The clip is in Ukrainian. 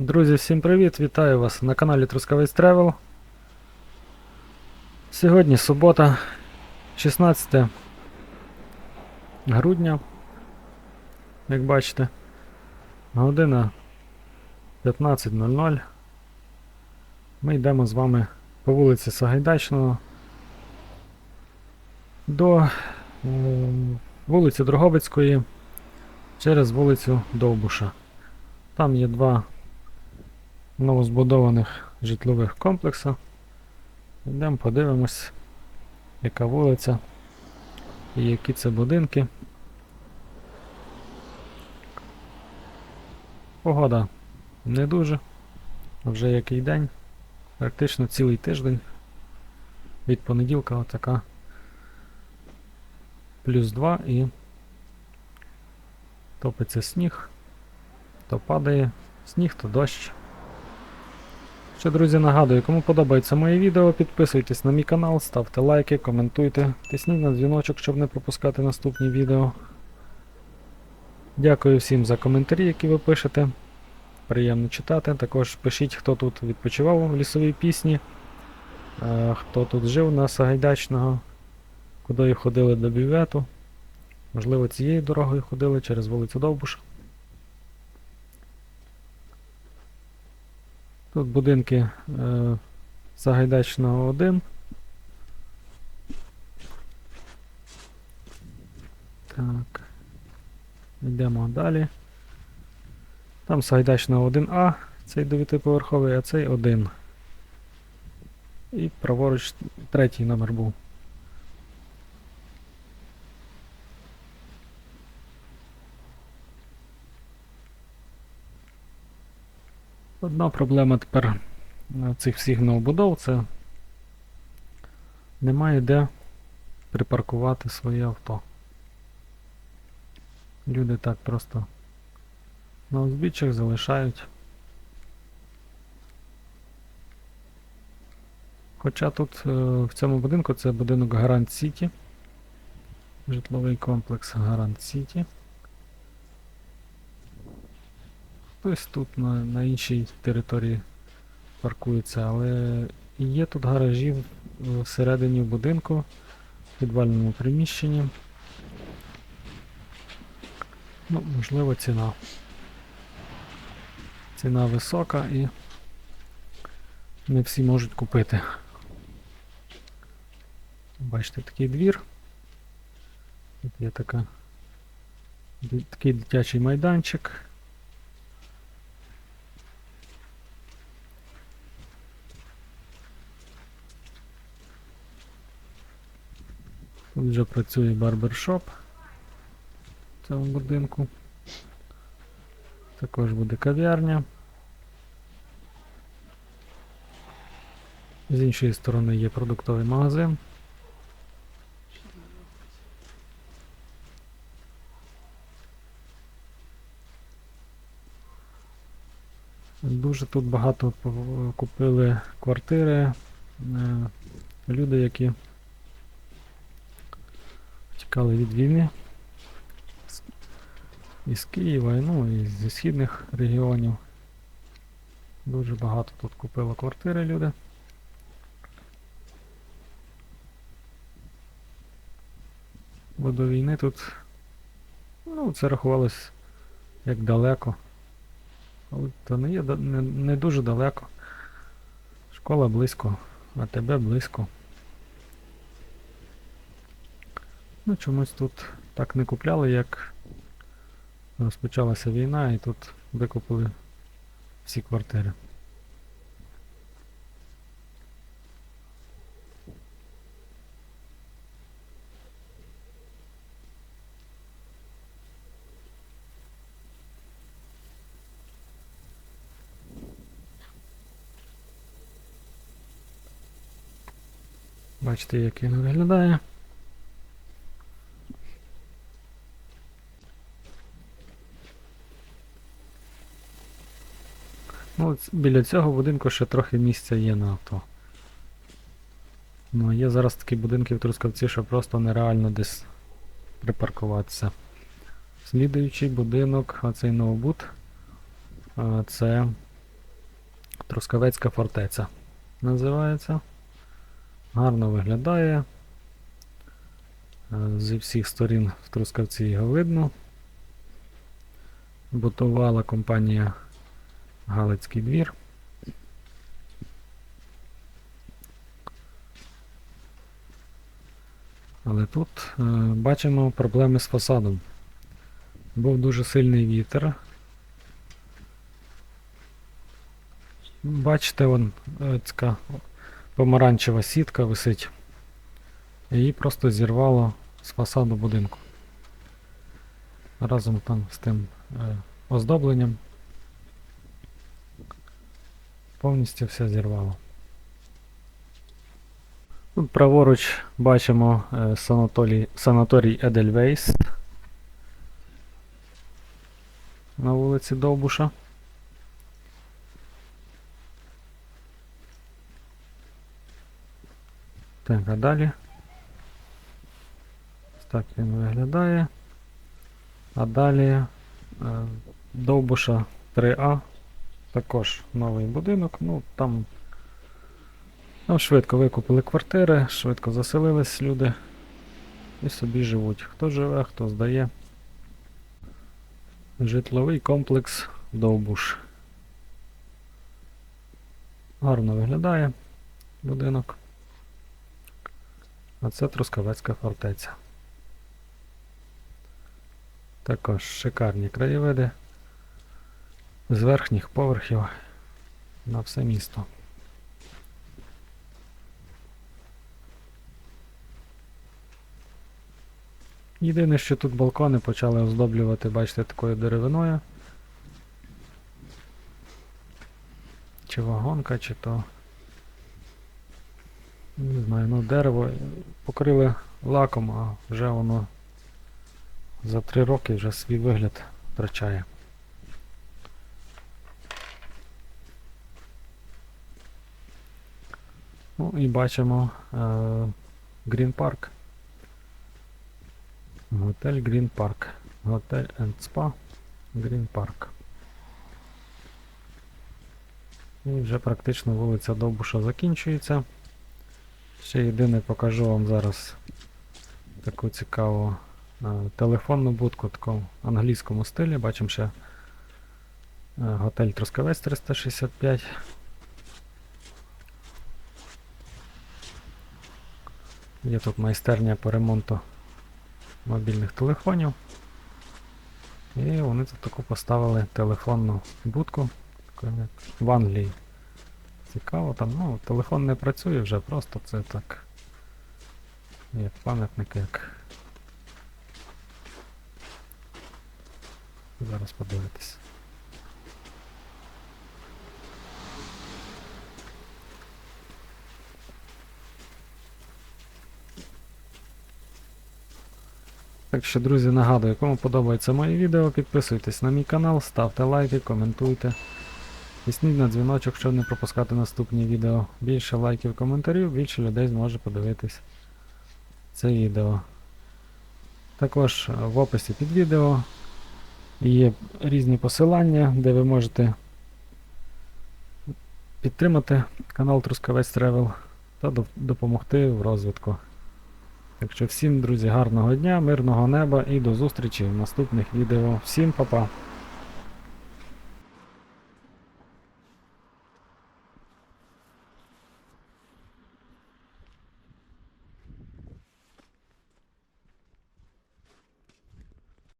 Друзі, всім привіт! Вітаю вас на каналі Трускавець Тревел. Сьогодні субота, 16 грудня. Як бачите, година 15.00. Ми йдемо з вами по вулиці Сагайдачного до м, вулиці Дрогобицької через вулицю Довбуша. Там є два новозбудованих житлових комплексів. Йдемо подивимось, яка вулиця і які це будинки. Погода не дуже. Вже який день. Практично цілий тиждень. Від понеділка отака. Плюс 2 і топиться сніг, то падає сніг, то дощ. Ще, друзі, нагадую, кому подобається моє відео, підписуйтесь на мій канал, ставте лайки, коментуйте, тисніть на дзвіночок, щоб не пропускати наступні відео. Дякую всім за коментарі, які ви пишете. Приємно читати. Також пишіть, хто тут відпочивав у лісовій пісні, е, хто тут жив на Сагайдачного, куди ходили до бювету. Можливо, цією дорогою ходили через вулицю Довбуша. Тут будинки е, Сагайдачного 1. Так. Йдемо далі. Там Сагайдачного 1А, цей 9-поверховий, а цей 1. І праворуч третій номер був. Одна проблема тепер е, цих всіх новобудов це немає де припаркувати своє авто. Люди так просто на узбіччях залишають. Хоча тут е, в цьому будинку це будинок Гарант Сіті. Житловий комплекс Гарант Сіті. Хтось тут на, на іншій території паркується, але є тут гаражі всередині будинку, в підвальному приміщенні. Ну, можливо, ціна. Ціна висока і не всі можуть купити. Бачите, такий двір. Тут є така, такий дитячий майданчик. Тут вже працює барбершоп в цьому будинку. Також буде кав'ярня. З іншої сторони є продуктовий магазин. Дуже тут багато купили квартири. е, Люди, які тікали від війни із Києва, ну і зі східних регіонів. Дуже багато тут купило квартири люди. Бо до війни тут, ну, це рахувалось як далеко. Але то не є не, не дуже далеко. Школа близько, а тебе близько. Ну, чомусь тут так не купляли, як розпочалася війна і тут викупили всі квартири. Бачите, як він виглядає. Біля цього будинку ще трохи місця є на авто. Ну, є зараз такі будинки в Трускавці, що просто нереально десь припаркуватися. Слідуючий будинок, оцей ноутбут, а, це Трускавецька фортеця називається. Гарно виглядає. Зі всіх сторін в Трускавці його видно. Будувала компанія Галицький двір. Але тут е, бачимо проблеми з фасадом. Був дуже сильний вітер. Бачите, вон е, така помаранчева сітка висить. Її просто зірвало з фасаду будинку. Разом там з тим е, оздобленням. Повністю все зірвало. Тут праворуч бачимо е, санаторій, санаторій Едельвейс на вулиці Довбуша. Так, а далі. Так він виглядає. А далі е, Довбуша 3А. Також новий будинок. Ну, там, там швидко викупили квартири, швидко заселились люди і собі живуть. Хто живе, хто здає. Житловий комплекс Довбуш. Гарно виглядає будинок. А це Трускавецька фортеця. Також шикарні краєвиди з верхніх поверхів на все місто. Єдине, що тут балкони почали оздоблювати, бачите, такою деревиною. Чи вагонка, чи то. Не знаю, ну дерево покрили лаком, а вже воно за три роки вже свій вигляд втрачає. Ну і бачимо Грін Парк. Готель Грін Парк. Готель and Spa Грін Парк. І вже практично вулиця Довбуша закінчується. Ще єдине покажу вам зараз таку цікаву е, телефонну будку в англійському стилі. Бачимо ще е, готель Трускавець 365. Є тут майстерня по ремонту мобільних телефонів. І вони тут таку поставили телефонну будку в Англії. Цікаво там, ну, телефон не працює вже, просто це так. Як пам'ятник, як. Зараз подивитись. Так що, друзі, нагадую, кому подобається моє відео, підписуйтесь на мій канал, ставте лайки, коментуйте. Тисніть на дзвіночок, щоб не пропускати наступні відео. Більше лайків, коментарів, більше людей зможе подивитись це відео. Також в описі під відео є різні посилання, де ви можете підтримати канал Трускавець Travel та допомогти в розвитку. Так що всім, друзі, гарного дня, мирного неба і до зустрічі в наступних відео. Всім па-па!